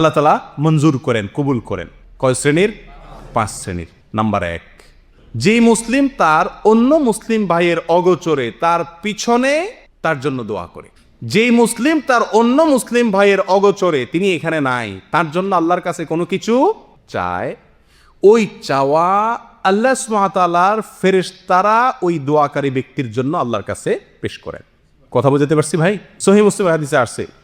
আল্লাহ তালা মঞ্জুর করেন, কবুল করেন। কয় শ্রেণির? পাঁচ শ্রেণির। নাম্বার এক, যে মুসলিম তার অন্য মুসলিম ভাইয়ের অগোচরে তার পিছনে তার জন্য দোয়া করে। যেই মুসলিম তার অন্য মুসলিম ভাইয়ের অগোচরে তিনি এখানে নাই, তার জন্য আল্লাহর কাছে কোনো কিছু চায়? ওই চাওয়া আল্লাহ সুমাতালার ফেরেশতারা ওই দোয়াকারী ব্যক্তির জন্য আল্লাহর কাছে পেশ করেন। কথা বুঝতে পারছি ভাই? সহি মুসলিম হাদিসে আসছে।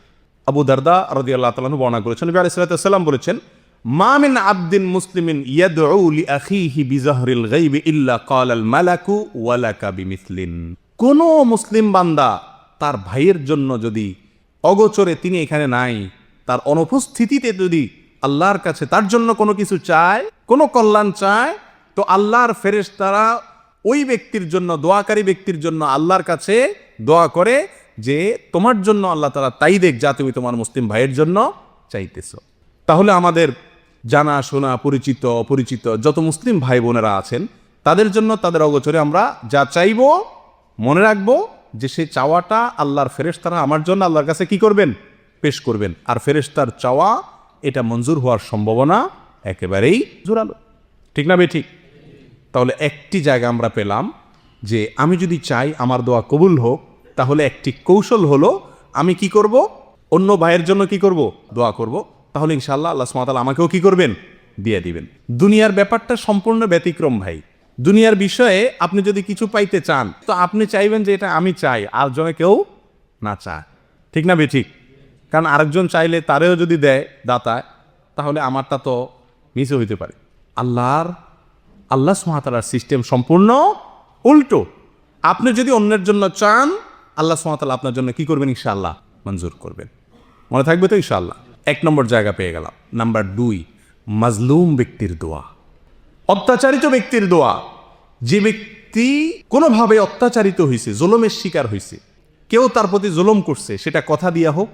আবু দারদা রদি আল্লাহ তালু বর্ণনা করেছেন। নবী আলাইসাল্লাম বলেছেন মামিন আব্দিন মুসলিমিন ইয়াদউ লি আখিহি বিজাহরিল গাইবি ইল্লা ক্বালাল মালাকু ওয়ালাকা বিমিসলিন। কোন মুসলিম বান্দা তার ভাইয়ের জন্য যদি অগোচরে তিনি এখানে নাই, তার অনুপস্থিতিতে যদি আল্লাহর কাছে তার জন্য কোনো কিছু চায়, কোনো কল্যাণ চায়, তো আল্লাহর ফেরেশ তারা ওই ব্যক্তির জন্য, দোয়াকারী ব্যক্তির জন্য আল্লাহর কাছে দোয়া করে যে তোমার জন্য আল্লাহ তারা তাই দেখ যা তুমি তোমার মুসলিম ভাইয়ের জন্য চাইতেছ। তাহলে আমাদের জানা, শোনা, পরিচিত, অপরিচিত যত মুসলিম ভাই বোনেরা আছেন, তাদের জন্য, তাদের অগোচরে আমরা যা চাইব, মনে রাখব যে সেই চাওয়াটা আল্লাহর ফেরেশতারা আমার জন্য আল্লাহর কাছে কি করবেন? পেশ করবেন। আর ফেরেশতার চাওয়া, এটা মঞ্জুর হওয়ার সম্ভাবনা একেবারেই জোরালো। ঠিক না বে ঠিক। তাহলে একটি জায়গা আমরা পেলাম যে আমি যদি চাই আমার দোয়া কবুল হোক তাহলে একটি কৌশল হলো, আমি কি করব? অন্য ভাইয়ের জন্য কি করব? দোয়া করব। তাহলে ইনশাল্লাহ আল্লাহ সুমাতাল আমাকেও কি করবেন? দিয়ে দিবেন। দুনিয়ার ব্যাপারটা সম্পূর্ণ ব্যতিক্রম ভাই। দুনিয়ার বিষয়ে আপনি যদি কিছু পাইতে চান, তো আপনি চাইবেন যে এটা আমি চাই আর জনে কেউ না চায়। ঠিক না বে ঠিক। কারণ আরেকজন চাইলে তারেও যদি দেয় দাতা, তাহলে আমারটা তো মিসে হইতে পারে। আল্লাহর, আল্লাহ সুমাতালার সিস্টেম সম্পূর্ণ উল্টো। আপনি যদি অন্যের জন্য চান আল্লাহ সুমাতালা আপনার জন্য কি করবেন? ইনশাআল্লাহ মঞ্জুর করবেন। মনে থাকবে তো ইনশাআল্লাহ? এক নম্বর জায়গা পেয়ে গেলাম। নাম্বার দুই, মাজলুম ব্যক্তির দোয়া। অত্যাচারিত ব্যক্তির দোয়া। যে ব্যক্তি কোনোভাবে অত্যাচারিত হয়েছে জুলমের শিকার হয়েছে কেউ তার প্রতি জুলম করছে, সেটা কথা দিয়া হোক,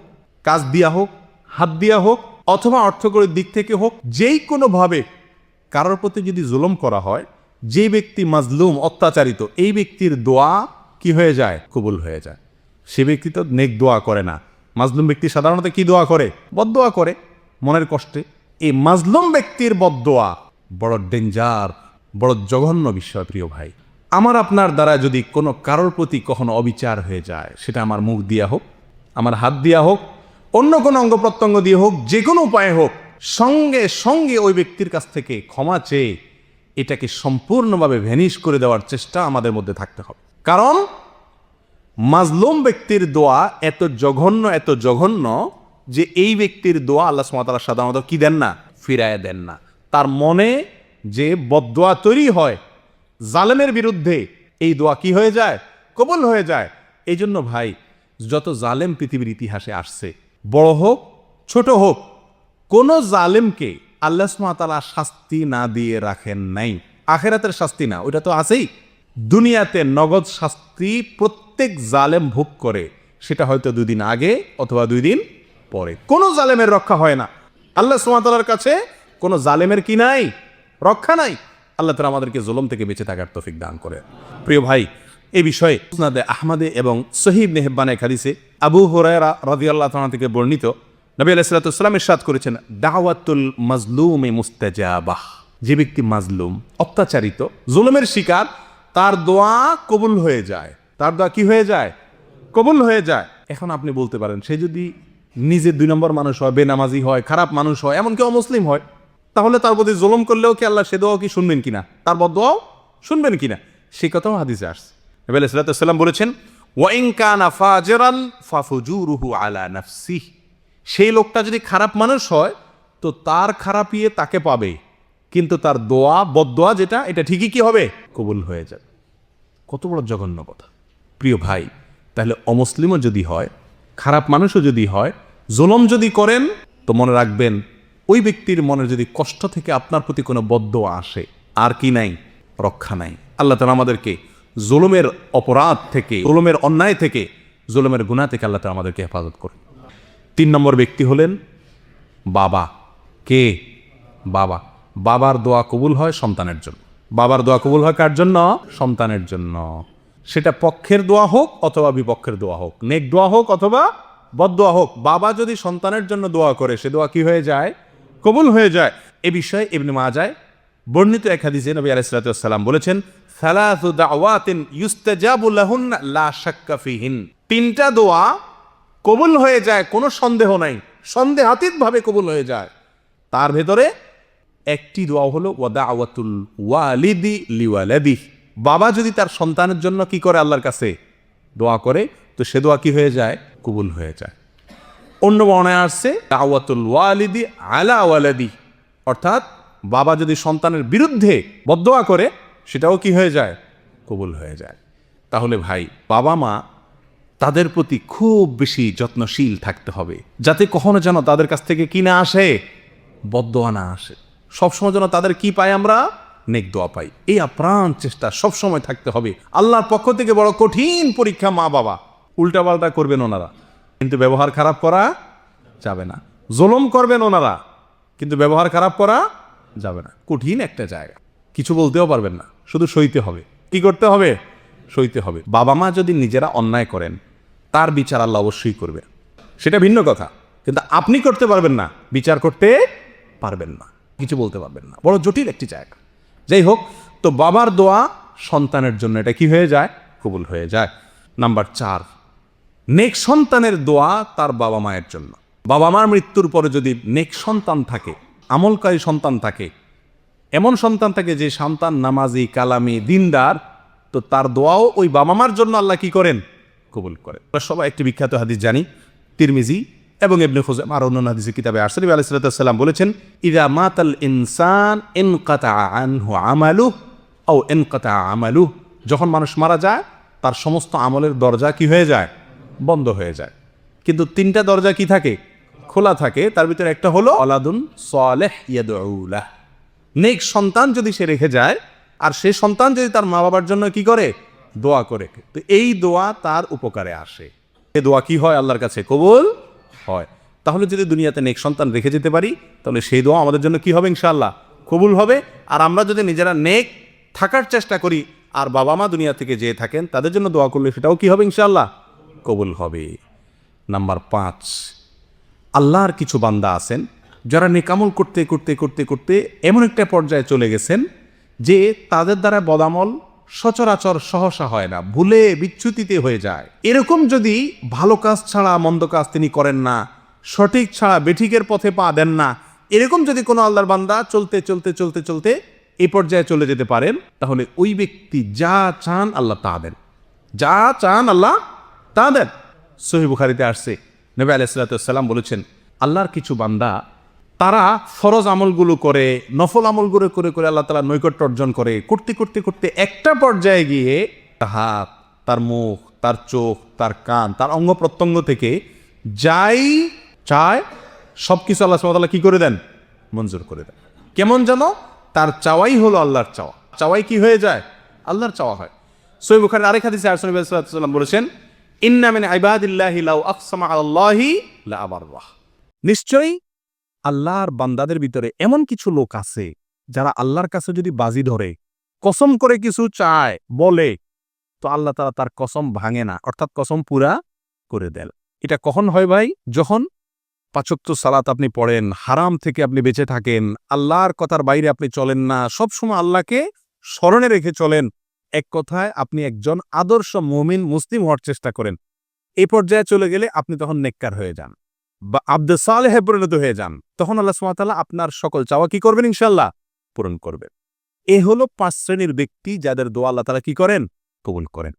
কাজ দিয়া হোক, হাত দিয়া হোক, অথবা অর্থকরীর দিক থেকে হোক, যেই কোনোভাবে কারোর প্রতি যদি জুলম করা হয় যে ব্যক্তি মাজলুম, অত্যাচারিত, এই ব্যক্তির দোয়া কি হয়ে যায়? কবুল হয়ে যায়। সে ব্যক্তি তো নেক দোয়া করে না। মাজলুম ব্যক্তি সাধারণত কি দোয়া করে? বদদোয়া করে, মনের কষ্টে। এই মাজলুম ব্যক্তির বদদোয়া বড় ডেঞ্জার, বড় জঘন্য বিষয়, প্রিয় ভাই। আমার আপনার দ্বারা যদি কোনো কারোর প্রতি কখনো অবিচার হয়ে যায়, সেটা আমার মুখ দিয়া হোক, আমার হাত দিয়া হোক, অন্য কোনো অঙ্গ প্রত্যঙ্গ দিয়ে হোক, যে কোনো উপায়ে হোক, সঙ্গে সঙ্গে ওই ব্যক্তির কাছ থেকে ক্ষমা চেয়ে এটাকে সম্পূর্ণভাবে ভ্যানিশ করে দেওয়ার চেষ্টা আমাদের মধ্যে থাকতে হবে। কারণ মাজলুম ব্যক্তির দোয়া এত জঘন্য এত জঘন্য যে এই ব্যক্তির দোয়া আল্লাহ সুমাতালা সাধারণত কি দেন না? ফিরায় দেন না। তার মনে যে বদোয়া তৈরি হয়, জালেমের বিরুদ্ধে এই দোয়া কি হয়ে যায়? কবল হয়ে যায়। এই জন্য ভাই, যত জালেম পৃথিবীর ইতিহাসে আসছে, বড় হোক, ছোট হোক, কোন জালেমকে আল্লাহ সুমাতালা শাস্তি না দিয়ে রাখেন নাই। আখেরাতের শাস্তি না, ওইটা তো আছেই। দুনিয়াতে নগদ শাস্তি প্রত্যেক জালেম ভোগ করে। সেটা হয়তো দুই দিন আগে অথবা দুই দিন পরে। কোনো জালেমের রক্ষা হয় না। আল্লাহ সুমাতালার কাছে কোনো জালেমের কি নাই? রক্ষা নাই। আল্লাহ তালা আমাদেরকে জুলম থেকে বেঁচে থাকার তফিক দান করে প্রিয় ভাই এই বিষয়ে মুসনাদে আহমদে এবং সহিব নেহেব্বানে খাদিসে আবু হরায়রা রাদিয়াল্লাহ তাআলা থেকে বর্ণিত, নবী আলাইসালাম ইরশাদ করেছেন, দাওয়াতুল মাজলুমে মুস্তাজাবাহ। যে ব্যক্তি মাজলুম, অত্যাচারিত, জুলুমের শিকার তার দোয়া কবুল হয়ে যায়। তার দোয়া কি হয়ে যায়? কবুল হয়ে যায়। এখন আপনি বলতে পারেন, সে যদি নিজে দুই নম্বর মানুষ হয়, বেনামাজি হয়, খারাপ মানুষ হয় এমনকি অমুসলিম হয়, তাহলে তার প্রতি জুলুম করলেও কি আল্লাহ সে দোয়াও কি শুনবেন কিনা? তার বদোয়াও শুনবেন কিনা? সে কথাও হাদিসে আসছে। নবী আলাইসাল্লাম বলেছেন, ওয়াইন কানা ফাজরান ফাফুজুরুহু আলা নাফসিহ সেই লোকটা যদি খারাপ মানুষ হয়, তো তার খারাপিয়ে তাকে পাবে। কিন্তু তার দোয়া বদোয়া যেটা, এটা ঠিকই কি হবে? কবুল হয়ে যাবে কত বড় জঘন্য কথা। প্রিয় ভাই, তাহলে অমুসলিমও যদি হয়, খারাপ মানুষও যদি হয়, জুলম যদি করেন, তো মনে রাখবেন, ওই ব্যক্তির মনে যদি কষ্ট থেকে আপনার প্রতি কোনো বদ্ধ আসে, আর কি নাই, রক্ষা নাই। আল্লাহ তালা আমাদেরকে জুলুমের অপরাধ থেকে, জুলুমের অন্যায় থেকে, জুলুমের গুণা থেকে আল্লাহ তালা আমাদেরকে হেফাজত করুন। তিন নম্বর ব্যক্তি হলেন বাবা। কে? বাবা। বাবার দোয়া কবুল হয় সন্তানের জন্য। বাবার দোয়া কবুল হয় কার জন্য? সন্তানের জন্য। সেটা পক্ষের দোয়া হোক অথবা বিপক্ষের দোয়া হোক। নেক দোয়া হোক অথবা বদোয়া হোক। বাবা যদি সন্তানের জন্য দোয়া করে, সে দোয়া কি হয়ে যায়? কবুল হয়ে যায়। এ বিষয়ে ইবনে মাজায় বর্ণিত এক হাদিসে নবী আলাইসালাম বলেছেন তিনটা দোয়া কবুল হয়ে যায়, কোনো সন্দেহ নাই। সন্দেহাতীত ভাবে কবুল হয়ে যায়। তার ভেতরে একটি দোয়া হলো ওয়াদা আওয়াতুল ওয়ালিদি লিওয়ালাদি বাবা যদি তার সন্তানের জন্য কি করে আল্লাহর কাছে দোয়া করে, তো সে দোয়া কি হয়ে যায়? কবুল হয়ে যায়। অন্য বর্ণায় আসছে, দাওয়াতুল ওয়ালিদি আলা ওয়ালাদি। অর্থাৎ বাবা যদি সন্তানের বিরুদ্ধে বদোয়া করে, সেটাও কি হয়ে যায়? কবুল হয়ে যায়। তাহলে ভাই, বাবা মা তাদের প্রতি খুব বেশি যত্নশীল থাকতে হবে, যাতে কখনো যেন তাদের কাছ থেকে কি না আসে বদোয়া না আসে। সবসময় যেন তাদের কি পাই আমরা? নেক দোয়া পাই। এই আপ্রাণ চেষ্টা সবসময় থাকতে হবে। আল্লাহর পক্ষ থেকে বড় কঠিন পরীক্ষা মা বাবা। উল্টাপাল্টা করবেন ওনারা। কিন্তু ব্যবহার খারাপ করা যাবে না। জোলম করবেন ওনারা। কিন্তু ব্যবহার খারাপ করা যাবে না। কঠিন একটা জায়গা। কিছু বলতেও পারবেন না। শুধু সইতে হবে। কি করতে হবে? সইতে হবে। বাবা মা যদি নিজেরা অন্যায় করেন, তার বিচার আল্লাহ অবশ্যই করবে সেটা ভিন্ন কথা। কিন্তু আপনি করতে পারবেন না। বিচার করতে পারবেন না। কিছু বলতে পারবেন না। বড় জটিল একটি জায়গা। যাই হোক, তো বাবার দোয়া সন্তানের জন্য, এটা কি হয়ে যায়? কবুল হয়ে যায়। নাম্বার চার, নেক সন্তানের দোয়া তার বাবা মায়ের জন্য। বাবা মার মৃত্যুর পরে যদি নেক সন্তান থাকে, আমলকারী সন্তান থাকে, এমন সন্তান থাকে যে সন্তান নামাজি, কালামি, দিনদার, তো তার দোয়াও ওই বাবা মার জন্য আল্লাহ কি করেন? কবুল করেন। সবাই একটি বিখ্যাত হাদিস জানি, তিরমিজি এবং এমনি খুজাম আর অন্য হাদিসের কিতাবে আরসলি আলাইসাল্লাম বলেছেন, ইদা মাতাল ইনসান এন কাতা আনহু আমালু ও এন কাতা আমালু যখন মানুষ মারা যায়, তার সমস্ত আমলের দরজা কি হয়ে যায়? বন্ধ হয়ে যায়। কিন্তু তিনটা দরজা কি থাকে? খোলা থাকে। তার ভিতরে একটা হলো অলাদুন সালেহ ইয়াদউলাহ। নেক সন্তান যদি সে রেখে যায়, আর সে সন্তান যদি তার মা বাবার জন্য কি করে? দোয়া করে। তো এই দোয়া তার উপকারে আসে। এ দোয়া কি হয় আল্লাহর কাছে? কবুল হয়। তাহলে যদি দুনিয়াতে নেক সন্তান রেখে যেতে পারি, তাহলে সেই দোয়া আমাদের জন্য কি হবে ইনশাআল্লাহ? কবুল হবে। আর আমরা যদি নিজেরা নেক থাকার চেষ্টা করি, আর বাবা মা দুনিয়া থেকে যেয়ে থাকেন, তাদের জন্য দোয়া করলে সেটাও কি হবে ইনশাআল্লাহ? কবুল হবে। নাম্বার পাঁচ, আল্লাহর কিছু বান্দা আছেন, যারা নেকামল করতে করতে করতে করতে এমন একটা পর্যায়ে চলে গেছেন, যে তাদের দ্বারা বদামল সচরাচর সহসা হয় না, ভুলে বিচ্যুতিতে হয়ে যায়। এরকম যদি ভালো কাজ ছাড়া মন্দ কাজ তিনি করেন না, সঠিক ছাড়া বেঠিকের পথে পা দেন না, এরকম যদি কোনো আল্লাহর বান্দা চলতে চলতে চলতে চলতে এই পর্যায়ে চলে যেতে পারেন, তাহলে ওই ব্যক্তি যা চান আল্লাহ তা দেন। যা চান আল্লাহ তা দেন। সহি বুখারিতে আসছে, নবী আলাইসালাম বলেছেন, আল্লাহর কিছু বান্দা তারা ফরজ আমলগুলো করে, নফল আমলগুলো করে করে আল্লাহ তালা নৈকট্য অর্জন করে। করতে করতে করতে একটা পর্যায়ে গিয়ে হাত, তার মুখ, তার চোখ, তার কান, তার অঙ্গ প্রত্যঙ্গ থেকে যাই চায় সব কিছু আল্লাহ সাল্লাহ কি করে দেন? মঞ্জুর করে দেন। কেমন যেন? তার চাওয়াই হলো আল্লাহর চাওয়া। চাওয়াই কি হয়ে যায়? আল্লাহর চাওয়া হয়। সই বুখারের আরেক হাদিসে সাল্লাম বলেছেন, ইন্না মিন ইবাদিল্লাহি লাউ আকসামা আল্লাহি লা আবাররাহ। নিশ্চয়ই আল্লাহর বান্দাদের ভিতরে এমন কিছু লোক আছে, যারা আল্লাহর কাছে যদি বাজি ধরে, কসম করে কিছু চায়, বলে, তো আল্লাহ তারা তার কসম ভাঙে না, অর্থাৎ কসম পুরা করে দেন। এটা কখন হয় ভাই? যখন পাচক্ত সালাত আপনি পড়েন, হারাম থেকে আপনি বেঁচে থাকেন, আল্লাহর কথার বাইরে আপনি চলেন না, সবসময় আল্লাহকে স্মরণে রেখে চলেন, এক কথায় আপনি একজন আদর্শ মুমিন, মুসলিম হওয়ার চেষ্টা করেন। এই পর্যায়ে চলে গেলে আপনি তখন নেককার হয়ে যান। বা আব্দে সালেহে পরিণত হয়ে যান, তখন আল্লাহ সুমাতাল্লাহ আপনার সকল চাওয়া কি করবেন ইনশাল্লাহ পূরণ করবেন। এ হলো পাঁচ শ্রেণির ব্যক্তি যাদের দোয়া আল্লাহ তালা কি করেন? কবুল করেন।